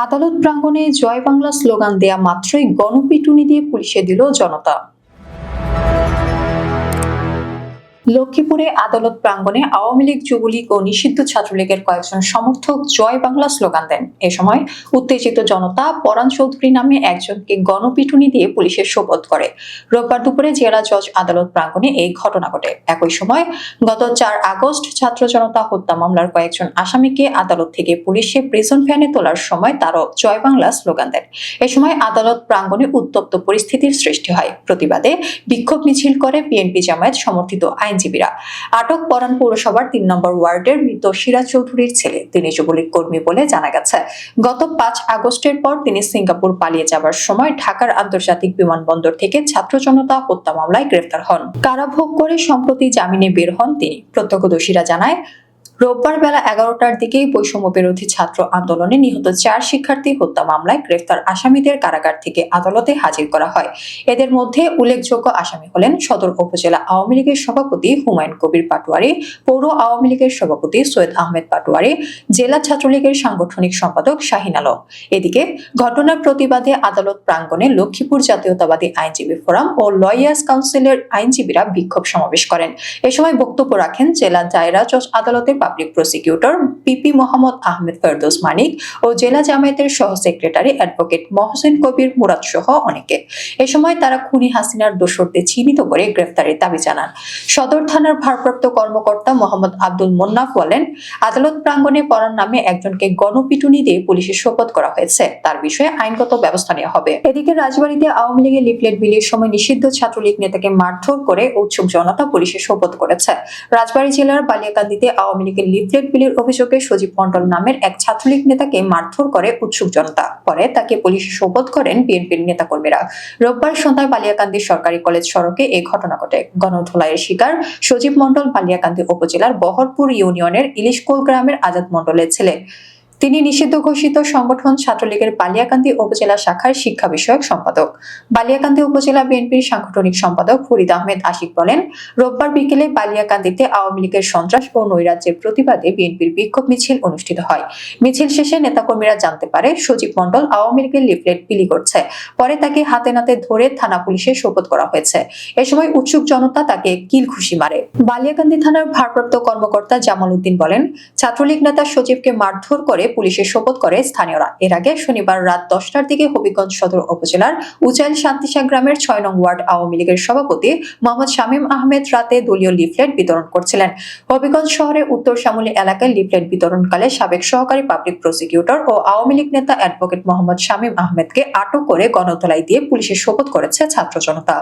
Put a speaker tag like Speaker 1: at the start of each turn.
Speaker 1: আদালত প্রাঙ্গনে জয় বাংলা স্লোগান দেয়া মাত্রই গণপিটুনি দিয়ে পুলিশে দিল জনতা। লক্ষ্মীপুরে আদালত প্রাঙ্গণে আওয়ামী লীগ, যুবলীগ ও নিষিদ্ধ ছাত্রলীগের কয়েকজন সমর্থক জয় বাংলা স্লোগান দেন। এ সময় উত্তেজিত জনতা পরাণ চৌধুরী নামে একজনকে গণপিটুনি দিয়ে পুলিশের শোপথ করে। রোববার দুপুরে জেলা জজ আদালত প্রাঙ্গণে এই ঘটনা ঘটে। একই সময় গত চার আগস্ট ছাত্র জনতা হত্যা মামলার কয়েকজন আসামিকে আদালত থেকে পুলিশে প্রিজন ভ্যানে তোলার সময় তারও জয় বাংলা স্লোগান দেন। এ সময় আদালত প্রাঙ্গণে উত্তপ্ত পরিস্থিতির সৃষ্টি হয়। প্রতিবাদে বিক্ষোভ মিছিল করে বিএনপি জামায়াত সমর্থিত আইনজীবীরা। আটক পরান পৌরসভার তিন নম্বর ওয়ার্ডের মৃত সিরাজ চৌধুরীর ছেলে। তিনি যুবলীগ কর্মী বলে জানা গেছে। গত পাঁচ আগস্টের পর তিনি সিঙ্গাপুর পালিয়ে যাবার সময় ঢাকার আন্তর্জাতিক বিমানবন্দর থেকে ছাত্র জনতা হত্যা মামলায় গ্রেফতার হন। কারাভোগ করে সম্প্রতি জামিনে বের হন তিনি। প্রত্যক্ষদর্শীরা জানায় রোববার বেলা এগারোটার দিকেই বৈষম্য বিরোধী ছাত্র আন্দোলনে নিহত চার শিক্ষার্থী হত্যা মামলায় গ্রেফতার আসামিদের কারাগার থেকে আদালতে হাজির করা হয়। এদের মধ্যে উল্লেখযোগ্য আসামি হলেন সদর উপজেলা আওয়ামী লীগের সভাপতি হুমায়ুন কবির পাটোয়ারি, পৌর আওয়ামী লীগের সভাপতি সৈয়দ আহমেদ পাটোয়ারি, জেলা ছাত্রলীগের সাংগঠনিক সম্পাদক শাহিন আলম। এদিকে ঘটনার প্রতিবাদে আদালত প্রাঙ্গণে লক্ষ্মীপুর জাতীয়তাবাদী আইনজীবী ফোরাম ও লয়ার্স কাউন্সিলের আইনজীবীরা বিক্ষোভ সমাবেশ করেন। এ সময় বক্তব্য রাখেন জেলা দায়রা জজ আদালতের public prosecutor PP Mohammad Ahmed Ferdous Manik ও জেলা জামায়াতের সহ সেক্রেটারি অ্যাডভোকেট মহসিন কবির মুরাদ সহ অনেকে। এ সময় তারা খুনি হাসিনার দোষরদের চিহ্নিত করে গ্রেফতারের দাবি জানান। সদর থানার ভারপ্রাপ্ত কর্মকর্তা মোহাম্মদ আব্দুল মোন্নাফ বলেন, আদালত প্রাঙ্গণে পড়ার নামে একজনকে গণপিটুনি দিয়ে পুলিশের শপথ করা হয়েছে। তার বিষয়ে আইনগত ব্যবস্থা নেওয়া হবে। এদিকে রাজবাড়ীতে আওয়ামী লীগের লিফলেট বিলির সময় নিষিদ্ধ ছাত্রলীগ নেতাকে মারধর করে উৎসুক জনতা পুলিশের শপথ করেছে। রাজবাড়ী জেলার বালিয়াকান্দিতে আওয়ামী লীগের লিফলেট বিলির অভিযোগে সজীব মন্ডল নামের এক ছাত্রলীগ নেতাকে মারধর করে উৎসুক জনতা। পরে তাকে পুলিশে শপথ করেন বিএনপির নেতাকর্মীরা। রোববার সন্ধ্যায় বালিয়াকান্দি সরকারি কলেজ সড়কে এই ঘটনা ঘটে। গণধোলাইয়ের শিকার সজীব মন্ডল বালিয়াকান্দি উপজেলার বহরপুর ইউনিয়নের ইলিশকোল গ্রামের আজাদ মন্ডলের ছেলে। তিনি নিষিদ্ধ ঘোষিত সংগঠন ছাত্রলীগের বালিয়াকান্দি উপজেলা শাখার শিক্ষা বিষয়ক সম্পাদক। বালিয়াকান্দি উপজেলা বিএনপির সাংগঠনিক সম্পাদক ফরিদ আহমেদ আশিক বলেন, রোববার বিকেলে বালিয়াকান্দিতে আওয়ামী লীগের সন্ত্রাস ও নৈরাজ্যের প্রতিবাদে বিএনপির বিক্ষোভ মিছিল অনুষ্ঠিত হয়। মিছিল শেষে নেতাকর্মীরা জানতে পারে, সজীব মন্ডল আওয়ামী লীগের লিফলেট বিলি করছে। পরে তাকে হাতে নাতে ধরে থানা পুলিশে শপথ করা হয়েছে। এ সময় উৎসুক জনতা তাকে কিল খুশি মারে। বালিয়াকান্দি থানার ভারপ্রাপ্ত কর্মকর্তা জামাল উদ্দিন বলেন, ছাত্রলীগ নেতা সজীবকে মারধর করে পুলিশের শপথ করে স্থানীয়রা। এর আগে শনিবার রাত দশটার দিকে হবিগঞ্জ সদর উপজেলার উচাইল শান্তিশা গ্রামের ছয় নং ওয়ার্ড আওয়ামী লীগের সভাপতি মোহাম্মদ শামীম আহমেদ রাতে দলীয় লিফলেট বিতরণ করছিলেন। হবিগঞ্জ শহরে উত্তর শ্যামলী এলাকায় লিফলেট বিতরণকালে সাবেক সহকারী পাবলিক প্রসিকিউটর ও আওয়ামী লীগ নেতা অ্যাডভোকেট মোহাম্মদ শামীম আহমেদকে আটক করে গণতলায় দিয়ে পুলিশের শপথ করেছে ছাত্র জনতা।